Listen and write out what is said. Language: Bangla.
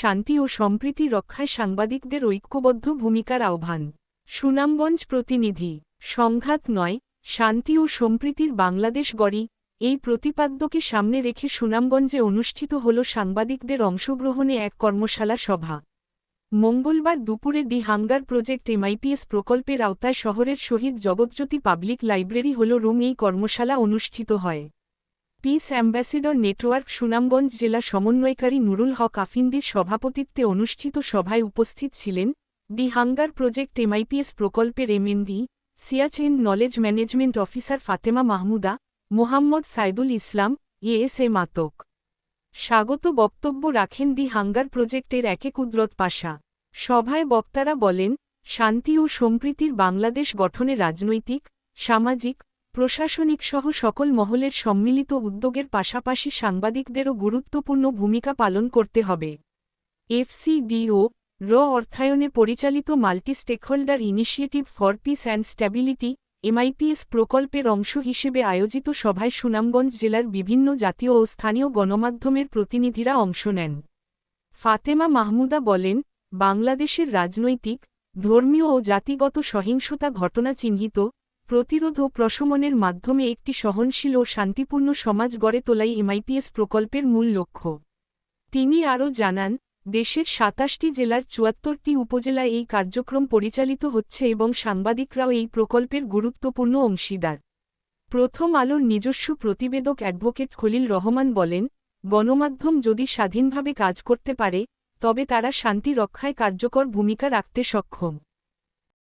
শান্তি ও সম্প্রীতি রক্ষায় সাংবাদিকদের ঐক্যবদ্ধ ভূমিকার আহ্বান। সুনামগঞ্জ প্রতিনিধি, সংঘাত নয়, শান্তি ও সম্প্রীতির বাংলাদেশ গড়ি, এই প্রতিপাদ্যকে সামনে রেখে সুনামগঞ্জে অনুষ্ঠিত হল সাংবাদিকদের অংশগ্রহণে এক কর্মশালা সভা। মঙ্গলবার দুপুরে দি হাঙ্গার প্রজেক্ট এমআইপিএস প্রকল্পের আওতায় শহরের Shaheed Jagatjyoti public library hall room এই কর্মশালা অনুষ্ঠিত হয়। পিস অ্যাম্বাসেডর নেটওয়ার্ক সুনামগঞ্জ জেলা সমন্বয়কারী নুরুল হক আফিন্দির সভাপতিত্বে অনুষ্ঠিত সভায় উপস্থিত ছিলেন দি হাঙ্গার প্রজেক্ট এমআইপিএস প্রকল্পের MND Siachen knowledge management officer Fatema Mahmuda, Mohammad Saidul Islam AS A মাতক। স্বাগত বক্তব্য রাখেন দি হাঙ্গার প্রজেক্টের একে কুদরত পাশা। সভায় বক্তারা বলেন, শান্তি ও সম্প্রীতির বাংলাদেশ গঠনে রাজনৈতিক, সামাজিক প্রশাসনিক সহ সকল মহলের সম্মিলিত উদ্যোগের পাশাপাশি সাংবাদিকদেরও গুরুত্বপূর্ণ ভূমিকা পালন করতে হবে। এফসিডিও, র অর্থায়নে পরিচালিত multi stakeholder initiative for peace and stability, MIPS প্রকল্পের অংশ হিসেবে আয়োজিত সভায় সুনামগঞ্জ জেলার বিভিন্ন জাতীয় ও স্থানীয় গণমাধ্যমের প্রতিনিধিরা অংশ নেন। ফাতেমা মাহমুদা বলেন, বাংলাদেশের রাজনৈতিক, ধর্মীয় ও জাতিগত সহিংসতা ঘটনা চিহ্নিত প্রতিরোধ ও প্রশমনের মাধ্যমে একটি সহনশীল ও শান্তিপূর্ণ সমাজ গড়ে তোলাই এমআইপিএস প্রকল্পের মূল লক্ষ্য। তিনি আরও জানান, দেশের সাতাশটি জেলার চুয়াত্তরটি উপজেলায় এই কার্যক্রম পরিচালিত হচ্ছে এবং সাংবাদিকরাও এই প্রকল্পের গুরুত্বপূর্ণ অংশীদার। প্রথম আলোর নিজস্ব প্রতিবেদক অ্যাডভোকেট খলিল রহমান বলেন, গণমাধ্যম যদি স্বাধীনভাবে কাজ করতে পারে, তবে তারা শান্তি রক্ষায় কার্যকর ভূমিকা রাখতে সক্ষম।